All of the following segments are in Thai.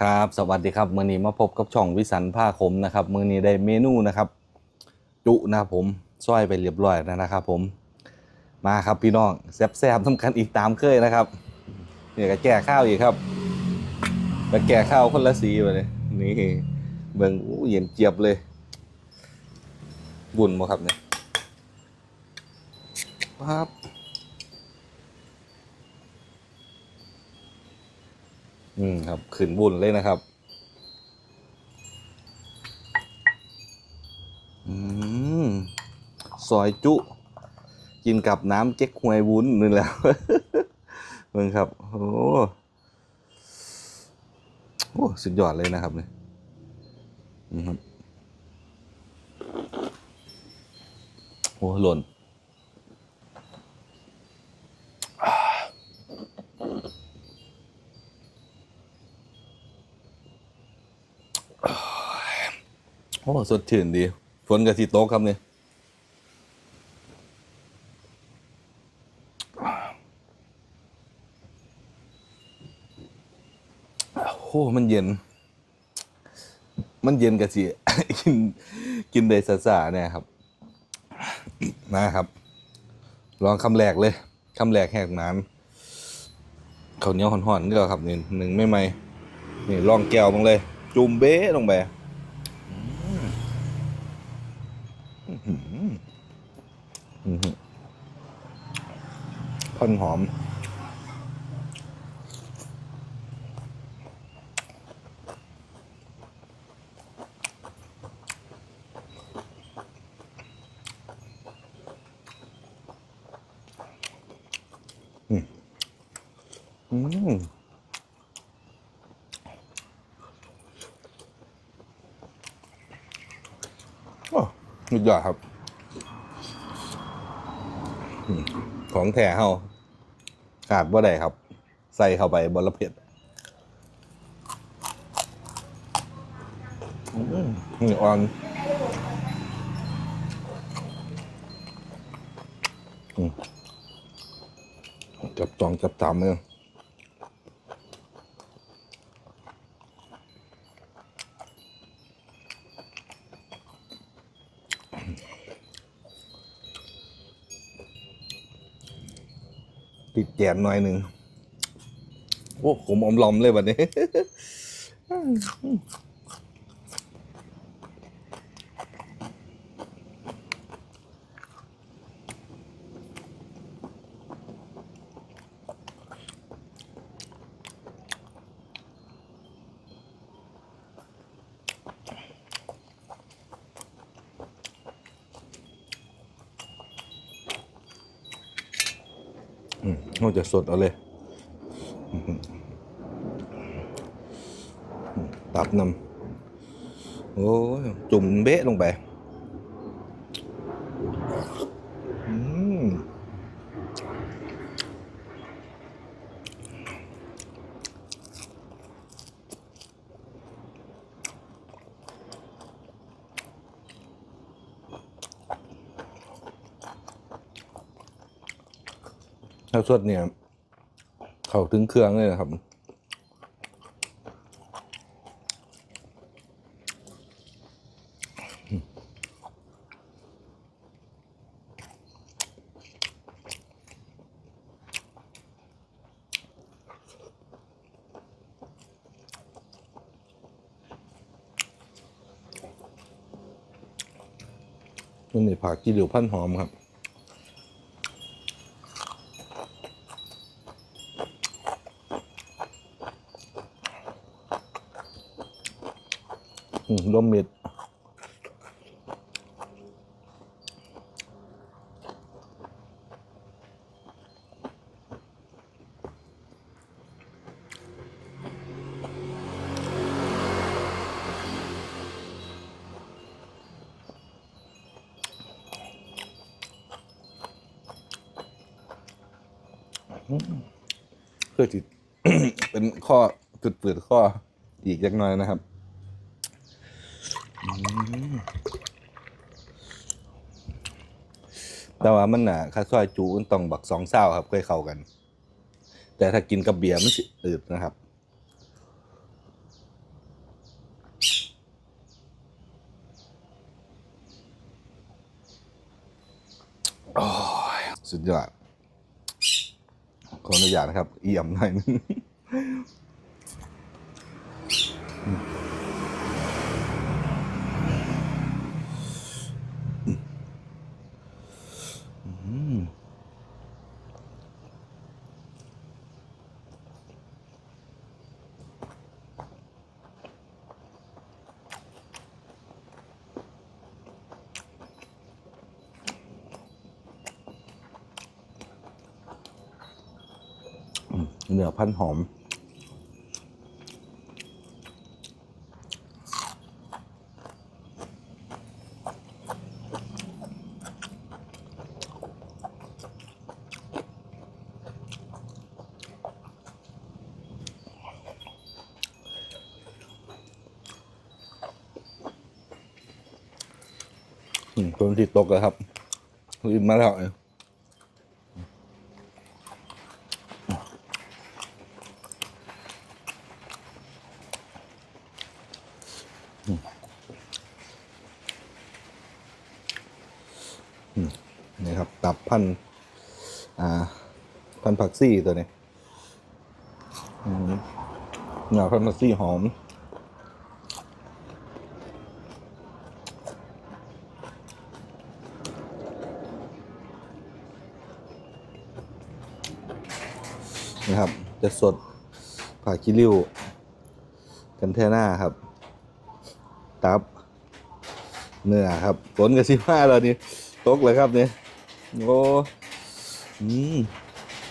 ครับสวัสดีครับมื้อนี้มาพบกับช่องวิสันผ้าคมนะครับมื้อนี้ได้เมนูนะครับ จุนะครับผมซอยไปเรียบร้อยแล้วนะครับ ผมมาครับพี่น้องแซ่บๆทำกันอีกตามเคยนะครับเนี่ยก็แก่ข้าวอีกครับก็แก่ข้าวคนละสีไปเลยนี่เบิ่งอู้เย็นเจี๊ยบเลย บุญบ่ครับเนี่ยครับ อืมครับขืนบุญเลยนะครับ อืมซอยจุ กินกับน้ำเจ๊กฮวยวุ้นนี่แหละเบิ่งครับ โอ้โอ้สุดยอดเลยนะครับเนี่ยอืมครับโอ้หล่น โอ้สดชื่นดี ฝนกับสีโต๊ะครับเนี่ยโอ้มันเย็น มันเย็นกับสีกินกินได้สาๆเนี่ยครับ นะครับ ลองคำแรกเลยคำแรกแหกนานข้าวเหนียวห่อนๆนี่แหละครับนี่หนึ่งไม่ไหมนี่ลองแก้วบ้างเลย จุ่มเบ๊ลงไป ท่อนหอม อืม อืมโอ้สุดยอดครับ ของแท้เฮาขาดบ่ได้ครับ ใส่เข้าไปบนละเผ็ดอืมนี่อ่อนจับจองจับตามเลย ติดแกนหน่อยหนึ่งโอ้ผมอมลอมเลยวันนี้ อืมเราจะสดเอาเลย ตับนำโอ้จุ่มเบะลงไป แล้วสดเนี่ย เข้าถึงเครื่องเลยนะครับนี่นี่ผักกีเดียวพันหอมครับ รวมมิดเพื่อที่เป็นข้อจุดเปิดข้ออีกจักน่อยนะครับ แต่ว่ามันอะข้าวซอยจูมัต้องบักสองเศร้าครับค่อยเข้ากัน แต่ถ้ากินกับเบียร์มันสิอืดนะครับโอ้ยสุดยอดขออนุญาตนะครับ เอี่ยมหน่อยนึง เนื้อพันหอม อืมคนที่ตกแล้วครับริมมาแล้วเนี่ย นี่ครับ ตับพันอ่าพันผักซี่ตัวนี้เนื้อพันผักซี่หอม นะครับ จะสดผักคิริ้ว กันเทน่าครับ ตับ เนื้อครับฝนกับสิบ้าแล้วนี่ ตกเลยครับเนี่ยโอ้อืม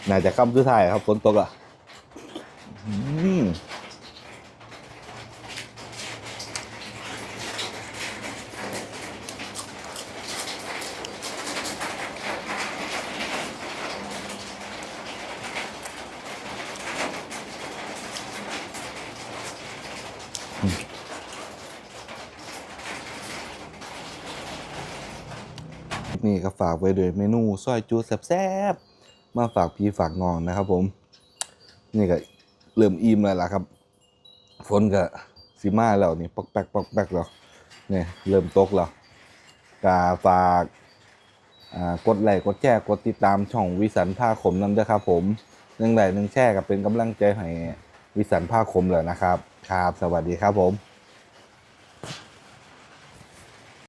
น่าจะคำสุดท้ายครับฝนตกอะอืม นี่ก็ฝากไว้ด้วยเมนูซอยจูแซ่บๆมาฝากพี่ฝากน้องนะครับผม นี่ก็เริ่มอิ่มแล้วล่ะครับ ฝนก็สิมาแล้วนี่ปอกแป๊กปอกแป๊กแล้วเนี่ยเริ่มตกแล้วกาฝากกดไลค์กดแชร์กดติดตามช่องวิสันผ้าขมนั่นด้วยครับผมหนึ่งไลค์หนึ่งแชร์ก็เป็นกำลังใจให้วิสันผ้าขมเลยนะครับ ครับ สวัสดีครับผม